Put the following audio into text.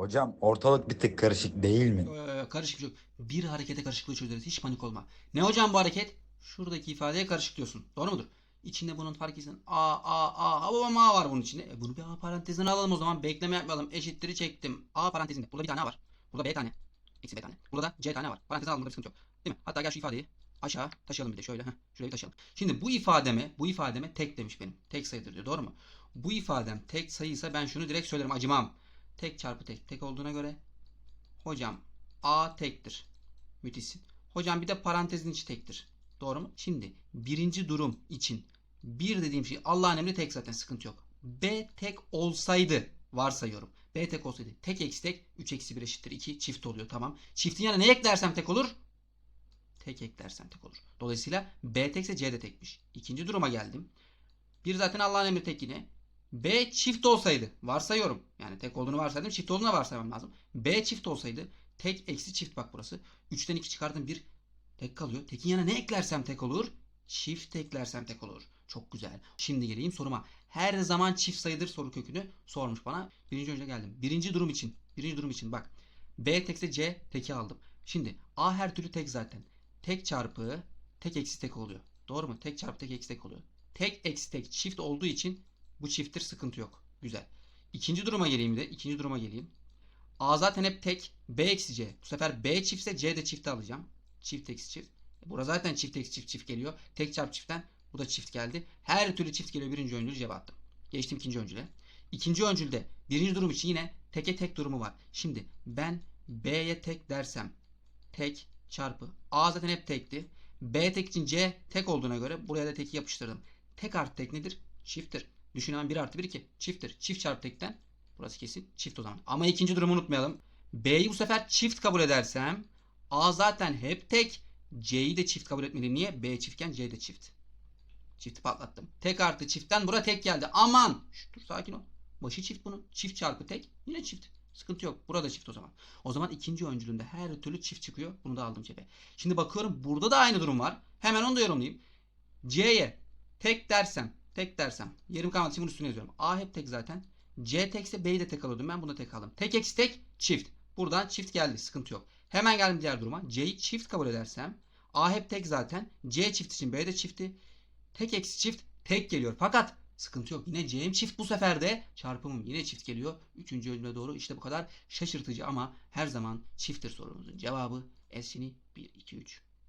Hocam ortalık bir tık karışık değil mi? Ee, karışık yok. Bir harekete karışıklığı çözeriz. Hiç panik olma. Ne hocam bu hareket? Şuradaki ifadeye karışık diyorsun. Doğru mudur? İçinde bunun fark etsin. A, A, A, A, babam A var bunun içinde. E bunu bir A parantezine alalım o zaman. Bekleme yapmayalım. Eşitleri çektim. A parantezinde. Burada bir tane A var. Burada B tane. Eksi B tane. Burada da C tane var. Parantezine alalım. Burada bir sıkıntı yok. Değil mi? Hatta gel şu ifadeyi aşağı taşıyalım bir de şöyle. Heh, şuraya bir taşıyalım. Şimdi bu ifademe, bu ifademe tek demiş benim. Tek sayıdır diyor. Doğru mu? Bu ifadem tek sayıysa ben şunu direkt söylerim. Acımam. Tek çarpı tek. Tek olduğuna göre Hocam A tektir. Müthişsin. Hocam bir de parantezin içi tektir. Doğru mu? Şimdi birinci durum için bir dediğim şey Allah'ın emri tek zaten sıkıntı yok. B tek olsaydı varsayıyorum. B tek olsaydı tek eksi tek 3 eksi 1 eşittir 2 çift oluyor tamam. Çiftin yanına ne eklersem tek olur? Tek eklersem tek olur. Dolayısıyla B tekse C de tekmiş. İkinci duruma geldim. Bir zaten Allah'ın emri tek yine. B çift olsaydı varsayıyorum. Yani tek olduğunu varsaydım çift olduğunu varsaymam lazım. B çift olsaydı tek eksi çift bak burası. 3'ten 2 çıkardım 1 tek kalıyor. Tekin yanına ne eklersem tek olur? Çift eklersem tek olur. Çok güzel. Şimdi geleyim soruma. Her zaman çift sayıdır soru kökünü sormuş bana. Birinci önce geldim. Birinci durum için. Birinci durum için bak. B tekse C teki aldım. Şimdi A her türlü tek zaten. Tek çarpı tek eksi tek oluyor. Doğru mu? Tek çarpı tek eksi tek oluyor. Tek eksi tek çift olduğu için bu çifttir sıkıntı yok. Güzel. İkinci duruma geleyim de. ikinci duruma geleyim. A zaten hep tek. B eksi C. Bu sefer B çiftse C de çifti alacağım. Çift eksi çift. E, Burada zaten çift eksi çift çift geliyor. Tek çarpı çiftten bu da çift geldi. Her türlü çift geliyor birinci öncül cevaptım. Geçtim ikinci öncüle. İkinci öncülde birinci durum için yine teke tek durumu var. Şimdi ben B'ye tek dersem tek çarpı A zaten hep tekti. B tek için C tek olduğuna göre buraya da teki yapıştırdım. Tek artı tek nedir? Çifttir. Düşün hemen 1 artı 1 2. Çifttir. Çift çarpı tekten burası kesin çift o zaman. Ama ikinci durumu unutmayalım. B'yi bu sefer çift kabul edersem A zaten hep tek. C'yi de çift kabul etmeliyim. Niye? B çiftken C de çift. Çifti patlattım. Tek artı çiftten bura tek geldi. Aman! Şş, dur sakin ol. Başı çift bunun. Çift çarpı tek. Yine çift. Sıkıntı yok. Burada çift o zaman. O zaman ikinci öncülünde her türlü çift çıkıyor. Bunu da aldım cebe. Şimdi bakıyorum burada da aynı durum var. Hemen onu da yorumlayayım. C'ye tek dersem tek dersem yerim kalmadı bunun üstüne yazıyorum. A hep tek zaten. C tekse B'yi de tek alıyordum. Ben bunu tek aldım. Tek eksi tek çift. Buradan çift geldi. Sıkıntı yok. Hemen geldim diğer duruma. C'yi çift kabul edersem A hep tek zaten. C çift için B de çifti. Tek eksi çift tek geliyor. Fakat sıkıntı yok. Yine C'm çift bu sefer de çarpımım yine çift geliyor. Üçüncü bölüme doğru işte bu kadar şaşırtıcı ama her zaman çifttir sorumuzun cevabı. Esini 1, 2, 3.